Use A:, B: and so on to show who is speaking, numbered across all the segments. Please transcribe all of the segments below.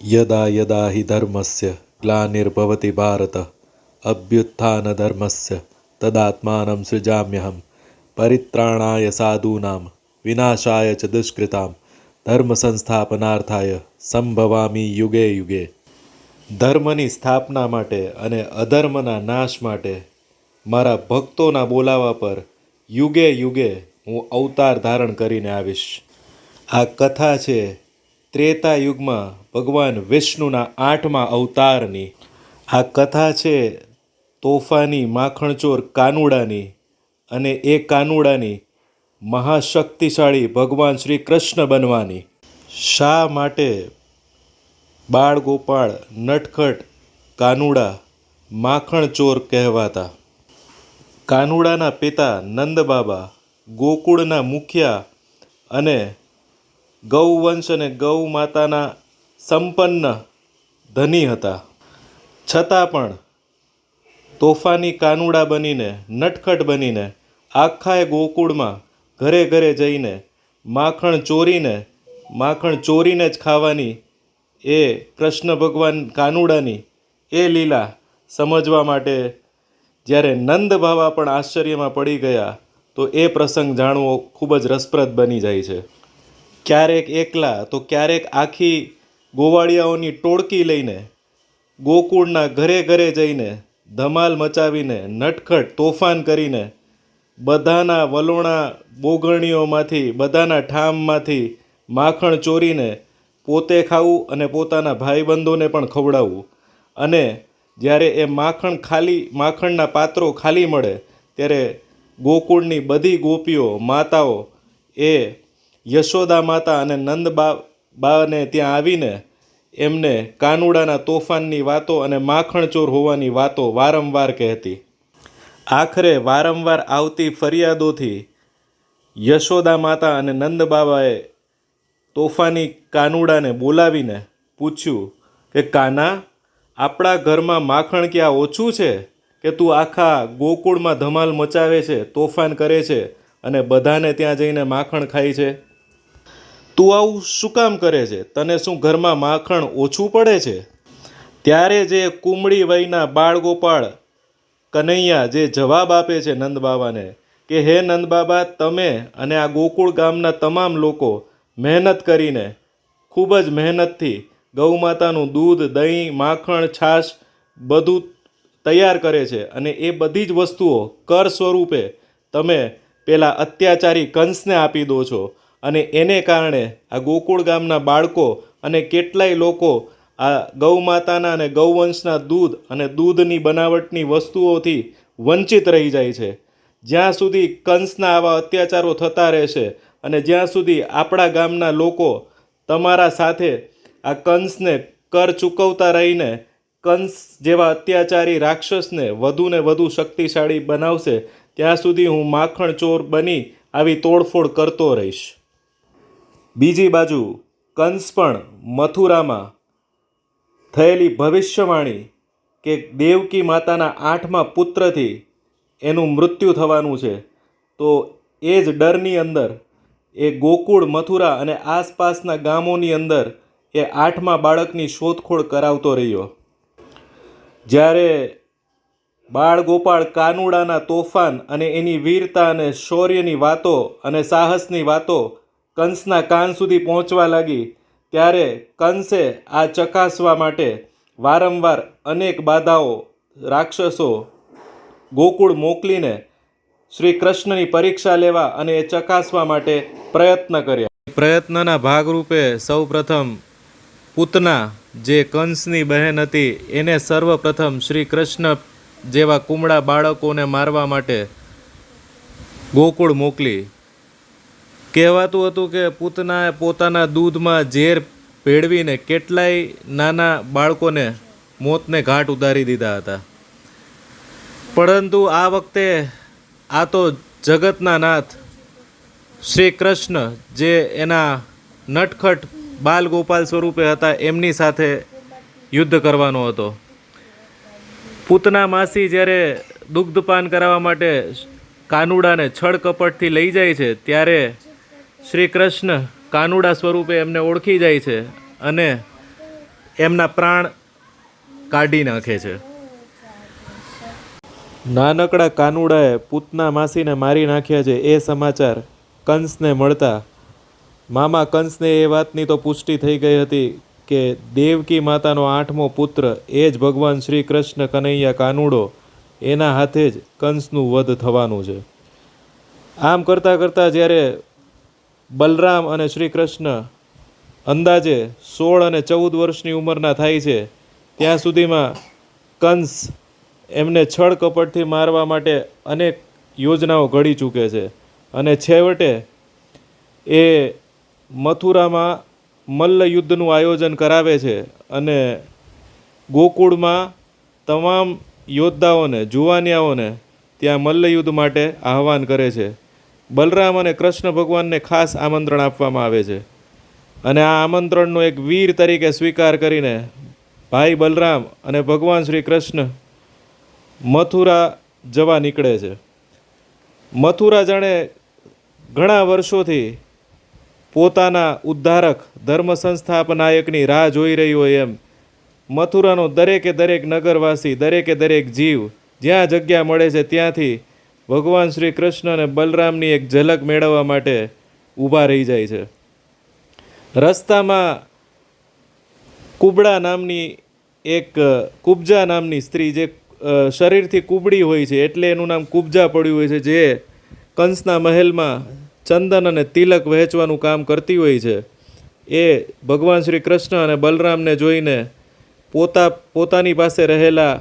A: યદા યદા હિ ધર્મસ્ય ગ્લાનિર્ભવતિ ભારત અભ્યુત્થાન ધર્મસ્ય તદાત્માનં સૃજામ્યહં પરિત્રાણાય સાધુનામ વિનાશાય ચ દુષ્કૃતામ ધર્મ સંસ્થાપનાર્થાય સંભવામી યુગે યુગે ધર્મની સ્થાપના માટે અને અધર્મના નાશ માટે મારા ભક્તોના બોલાવા પર યુગે યુગે હું અવતાર ધારણ કરીને આવીશ. આ કથા છે ત્રેતા યુગમાં ભગવાન વિષ્ણુના આઠમા અવતારની આ કથા છે તોફાની માખણચોર કાનુડાની અને એ કાનુડાની મહાશક્તિશાળી ભગવાન શ્રી કૃષ્ણ બનવાની. શા માટે બાળ ગોપાળ નટખટ કાનુડા માખણચોર કહેવાતા? કાનુડાના પિતા નંદબાબા ગોકુળના મુખિયા અને ગૌવંશ અને ગૌ માતાના સંપન્ન ધની હતા. છતાં પણ તોફાની કાનુડા બનીને, નટખટ બનીને આખાએ ગોકુળમાં ઘરે ઘરે જઈને માખણ ચોરીને માખણ ચોરીને જ ખાવાની એ કૃષ્ણ ભગવાન કાનુડાની એ લીલા સમજવા માટે જ્યારે નંદ બાવા પણ આશ્ચર્યમાં પડી ગયા, તો એ પ્રસંગ જાણવો ખૂબ જ રસપ્રદ બની જાય છે. ક્યારેક એકલા તો ક્યારેક આખી ગોવાળિયાઓની ટોળકી લઈને ગોકુળના ઘરે ઘરે જઈને ધમાલ મચાવીને, નટખટ તોફાન કરીને બધાના વલોણા બોગણીઓમાંથી, બધાના ઠામમાંથી માખણ ચોરીને પોતે ખાવું અને પોતાના ભાઈબંધોને પણ ખવડાવવું. અને જ્યારે એ માખણ ખાલી, માખણના પાત્રો ખાલી મળે, ત્યારે ગોકુળની બધી ગોપીઓ, માતાઓ એ યશોદા માતા અને નંદ બાને ત્યાં આવીને એમને કાનુડાના તોફાનની વાતો અને માખણચોર હોવાની વાતો વારંવાર કહેતી. આખરે વારંવાર આવતી ફરિયાદોથી યશોદા માતા અને નંદ બાબાએ તોફાની કાનુડાને બોલાવીને પૂછ્યું કે, કાના, આપણા ઘરમાં માખણ ક્યાં ઓછું છે? કે તું આખા ગોકુળમાં ધમાલ મચાવે છે, તોફાન કરે છે અને બધાને ત્યાં જઈને માખણ ખાય છે? તું આવું શું કામ કરે છે? તને શું ઘરમાં માખણ ઓછું પડે છે? ત્યારે જે કુમળી વયના બાળગોપાળ કનૈયા જે જવાબ આપે છે નંદબાબાને કે, હે નંદબાબા, તમે અને આ ગોકુળ ગામના તમામ લોકો મહેનત કરીને, ખૂબ જ મહેનતથી ગૌ માતાનું દૂધ, દહીં, માખણ, છાશ બધું તૈયાર કરે છે અને એ બધી જ વસ્તુઓ કર સ્વરૂપે તમે પેલા અત્યાચારી કંસને આપી દો છો. અને એને કારણે આ ગોકુળ ગામના બાળકો અને કેટલાય લોકો આ ગૌ માતાના અને ગૌવંશના દૂધ અને દૂધની બનાવટની વસ્તુઓથી વંચિત રહી જાય છે. જ્યાં સુધી કંસના આવા અત્યાચારો થતા રહેશે અને જ્યાં સુધી આપણા ગામના લોકો તમારા સાથે આ કંસને કર ચૂકવતા રહીને કંસ જેવા અત્યાચારી રાક્ષસને વધુને વધુ શક્તિશાળી બનાવશે, ત્યાં સુધી હું માખણ ચોર બની આવી તોડફોડ કરતો રહીશ. બીજી બાજુ કંસ પણ મથુરામાં થયેલી ભવિષ્યવાણી કે દેવકી માતાના આઠમા પુત્રથી એનું મૃત્યુ થવાનું છે, તો એ જ ડરની અંદર, એ ગોકુળ, મથુરા અને આસપાસના ગામોની અંદર એ આઠમા બાળકની શોધખોળ કરાવતો રહ્યો. જ્યારે બાળ ગોપાળ કાનુડાના તોફાન અને એની વીરતા અને શૌર્યની વાતો અને સાહસની વાતો કંસના કાન સુધી પહોંચવા લાગી, ત્યારે કંસે આ ચકાસવા માટે વારંવાર અનેક બાધાઓ રાક્ષસો ગોકુળ મોકલીને શ્રી કૃષ્ણની પરીક્ષા લેવા અને એ ચકાસવા માટે પ્રયત્ન કર્યા. પ્રયત્નના ભાગરૂપે સૌપ્રથમ પૂતના જે કંસની બહેન હતી, એને સર્વપ્રથમ શ્રી કૃષ્ણ જેવા કુમળા બાળકોને મારવા માટે ગોકુળ મોકલી. કહેવાતું હતું કે પૂતનાએ પોતાના દૂધમાં ઝેર ભેળવીને કેટલાય નાના બાળકોને મોતને ઘાટ ઉતારી દીધા હતા. પરંતુ આ વખતે આ તો જગતના નાથ શ્રી કૃષ્ણ જે એના નટખટ બાલ ગોપાલ સ્વરૂપે હતા, એમની સાથે યુદ્ધ કરવાનો હતો. પૂતના માસી જ્યારે દુગ્ધપાન કરાવવા માટે કાનુડાને છળ કપટથી લઈ જાય છે, ત્યારે શ્રી કૃષ્ણ કાનુડા સ્વરૂપે એમને ઓળખી જાય છે અને એમના પ્રાણ કાઢી નાખે છે. નાનકડા કાનુડાએ પૂતના માસીને મારી નાખ્યા છે. એ સમાચાર કંસને મળતા. મામા કંસને એ વાતની તો પુષ્ટિ થઈ ગઈ હતી કે દેવકી માતાનો આઠમો પુત્ર એ જ ભગવાન શ્રી કૃષ્ણ કનૈયા કાનુડો એના હાથે જ કંસનું વધ થવાનું છે. આમ કરતાં કરતાં જ્યારે બલરામ અને શ્રી કૃષ્ણ અંદાજે સોળ અને ચૌદ વર્ષની ઉંમરના થાય છે. ત્યાં સુધીમાં કંસ એમને છળ કપટથી મારવા માટે અનેક યોજનાઓ ઘડી ચૂકે છે. અને છેવટે એ મથુરામાં મલ્લ યુદ્ધનું આયોજન કરાવે છે અને ગોકુળમાં તમામ યોદ્ધાઓને, જુવાનિયાઓને ત્યાં મલ્લયુદ્ધ માટે આહવાન કરે છે. બલરામ અને કૃષ્ણ ભગવાનને ખાસ આમંત્રણ આપવામાં આવે છે. અને આ આમંત્રણનો એક વીર તરીકે સ્વીકાર કરીને ભાઈ બલરામ અને ભગવાન શ્રી કૃષ્ણ મથુરા જવા નીકળે છે. મથુરા જાણે ઘણા વર્ષોથી પોતાના ઉદ્ધારક, ધર્મ સંસ્થાપનાયકની રાહ જોઈ રહી હોય એમ. મથુરાનો દરેકે દરેક નગરવાસી, દરેકે દરેક જીવ જ્યાં જગ્યા મળે છે ત્યાંથી ભગવાન શ્રી કૃષ્ણ અને બલરામની એક ઝલક મેળવવા માટે ઊભા રહી જાય છે. રસ્તામાં કુબડા નામની એક, કુબજા નામની સ્ત્રી જે શરીરથી કુબડી હોય છે, એટલે એનું નામ કુબજા પડ્યું હોય છે, જે કંસના મહેલમાં ચંદન અને તિલક વહેંચવાનું કામ કરતી હોય છે. એ ભગવાન શ્રી કૃષ્ણ અને બલરામને જોઈને પોતા, પોતાની પાસે રહેલા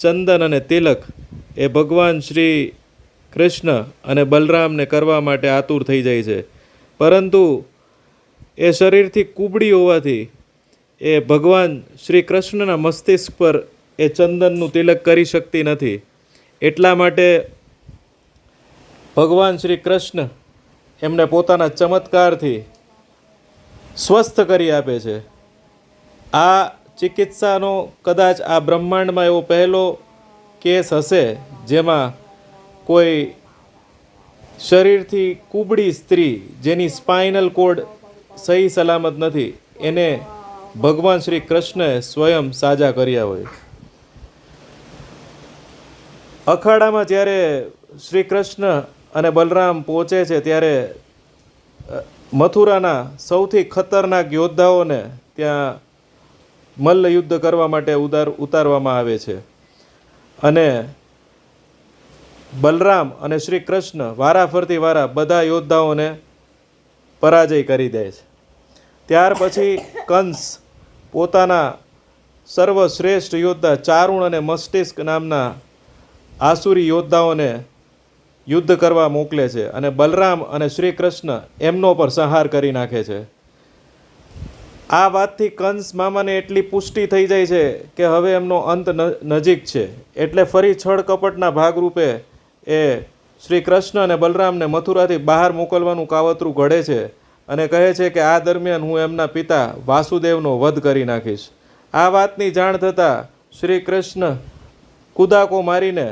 A: ચંદન અને તિલક એ ભગવાન શ્રી કૃષ્ણ અને બલરામને કરવા માટે આતુર થઈ જાય છે. પરંતુ એ શરીરથી કુબડી હોવાથી એ ભગવાન શ્રી કૃષ્ણના મસ્તિષ્ક પર એ ચંદનનું તિલક કરી શકતી નથી. એટલા માટે ભગવાન શ્રી કૃષ્ણ એમને પોતાના ચમત્કારથી સ્વસ્થ કરી આપે છે. આ ચિકિત્સાનો કદાચ આ બ્રહ્માંડમાં એવો પહેલો કેસ હશે જેમાં કોઈ શરીરથી કુબડી સ્ત્રી જેની સ્પાઇનલ કોડ સહી સલામત નથી, એને ભગવાન શ્રી કૃષ્ણએ સ્વયં સાજા કર્યા હોય. અખાડામાં જ્યારે શ્રી કૃષ્ણ અને બલરામ પહોંચે છે ત્યારે મથુરાના સૌથી ખતરનાક યોદ્ધાઓને ત્યાં મલ્લ યુદ્ધ કરવા માટે ઉદાર, ઉતારવામાં આવે છે. અને બલરામ અને શ્રી કૃષ્ણ વારાફરતી વારા બધા યોદ્ધાઓને પરાજય કરી દે છે. ત્યાર પછી કંસ પોતાના સર્વશ્રેષ્ઠ યોદ્ધા ચારુણ અને મસ્તિષ્ક નામના આસુરી યોદ્ધાઓને યુદ્ધ કરવા મોકલે છે અને બલરામ અને શ્રી કૃષ્ણ એમનો પર સંહાર કરી નાખે છે. આ વાતથી કંસ મામાને એટલી પુષ્ટિ થઈ જાય છે કે હવે એમનો અંત નજીક છે. એટલે ફરી છળ કપટના ભાગરૂપે એ શ્રી કૃષ્ણ અને બલરામને મથુરાથી બહાર મોકલવાનું કાવતરું ઘડે છે અને કહે છે કે આ દરમિયાન હું એમના પિતા વાસુદેવનો વધ કરી નાખીશ. આ વાતની જાણ થતાં શ્રી કૃષ્ણ કુદાકો મારીને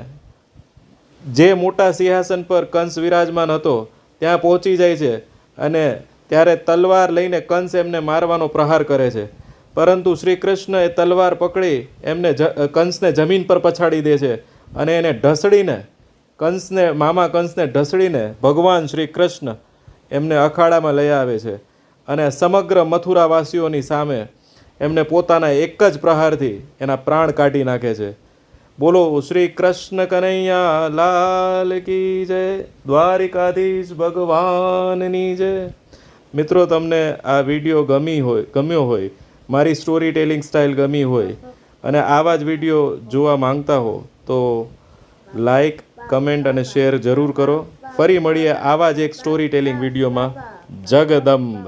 A: જે મોટા સિંહાસન પર કંસ વિરાજમાન હતો, ત્યાં પહોંચી જાય છે અને ત્યારે તલવાર લઈને કંસ એમને મારવાનો પ્રહાર કરે છે. પરંતુ શ્રી કૃષ્ણ એ તલવાર પકડી એમને કંસને જમીન પર પછાડી દે છે અને એને ઢસડીને કંસને, મામા કંસને ઢસડીને ભગવાન શ્રી કૃષ્ણ એમને અખાડામાં લઈ આવે છે અને સમગ્ર મથુરાવાસીઓની સામે એમને પોતાના એક જ પ્રહારથી એના પ્રાણ કાઢી નાખે છે. બોલો, શ્રી કૃષ્ણ કનૈયા, લાલ કી જય, દ્વારિકાધીશ ભગવાનની જય. મિત્રો, તમને આ વીડિયો ગમી હોય, ગમ્યો હોય, મારી સ્ટોરી ટેલિંગ સ્ટાઇલ ગમી હોય અને આવા જ વીડિયો જોવા માંગતા હો, તો લાઈક કમેન્ટ અને શેર જરૂર કરો. ફરી મળીએ આવા જ એક સ્ટોરી ટેલિંગ વિડીયોમાં. જગદંબ.